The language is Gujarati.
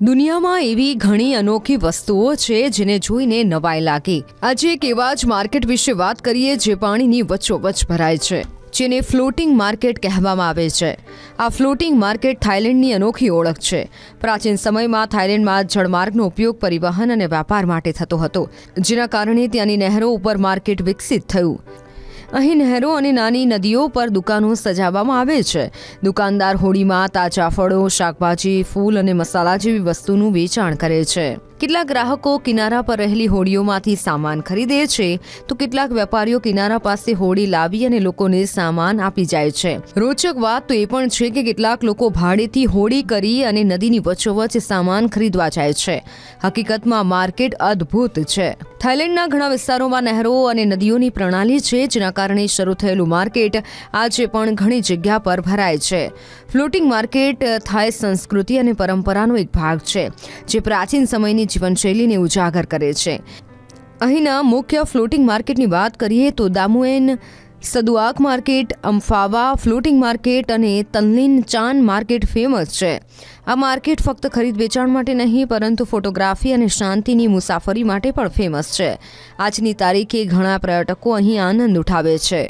દુનિયામાં એવી ઘણી અનોખી વસ્તુઓ છે જેને જોઈને નવાઈ લાગે. આજે એક એવા જ માર્કેટ વિશે વાત કરીએ જે પાણીની વચ્ચોવચ્ચ ભરાય છે, જેને ફ્લોટિંગ માર્કેટ કહેવામાં આવે છે. આ ફ્લોટિંગ માર્કેટ થાઇલેન્ડની અનોખી ઓળખ છે. પ્રાચીન સમયમાં થાઇલેન્ડમાં જળમાર્ગનો ઉપયોગ પરિવહન અને વેપાર માટે થતો હતો, જેના કારણે ત્યાંની નહેરો ઉપર માર્કેટ વિકસિત થયું. અહીં નહેરો અને નાની નદીઓ પર દુકાનો સજાવવામાં આવે છે. દુકાનદાર હોડીમાં તાજા ફળો, શાકભાજી, ફૂલ અને મસાલા જેવી વસ્તુનું વેચાણ કરે છે. કેટલાક ગ્રાહકો કિનારા પર રહેલી હોડીઓમાંથી સામાન ખરીદે છે તો કેટલાક વેપારીઓ કિનારા પાસે હોડી લાવી અને લોકોને સામાન આપી જાય છે. રોચક વાત તો એ પણ છે કે કેટલાક લોકો ભાડેથી હોડી કરી અને નદીની વચ્ચોવચ્ચ સામાન ખરીદવા જાય છે. હકીકતમાં માર્કેટ અદ્ભુત છે. થાઇલેન્ડના ઘણા વિસ્તારોમાં નહેરો અને નદીઓની પ્રણાલી છે, જેના કારણે શરૂ થયેલું માર્કેટ આજે પણ ઘણી જગ્યા પર ભરાય છે. ફ્લોટિંગ માર્કેટ થાઈ સંસ્કૃતિ અને પરંપરાનો એક ભાગ છે, જે પ્રાચીન સમયની જીવનશૈલીને ઉજાગર કરે છે. અહીંના મુખ્ય ફ્લોટિંગ માર્કેટની વાત કરીએ તો Damnoen, Saduak market, Amphawa floating market અને તનલીન ચાન માર્કેટ ફેમસ છે. આ માર્કેટ ફક્ત ખરીદ વેચાણ માટે નહીં, પરંતુ ફોટોગ્રાફી અને શાંતિની મુસાફરી માટે પણ ફેમસ છે. આજની તારીખે ઘણા પર્યટકો અહીં આનંદ ઉઠાવે છે.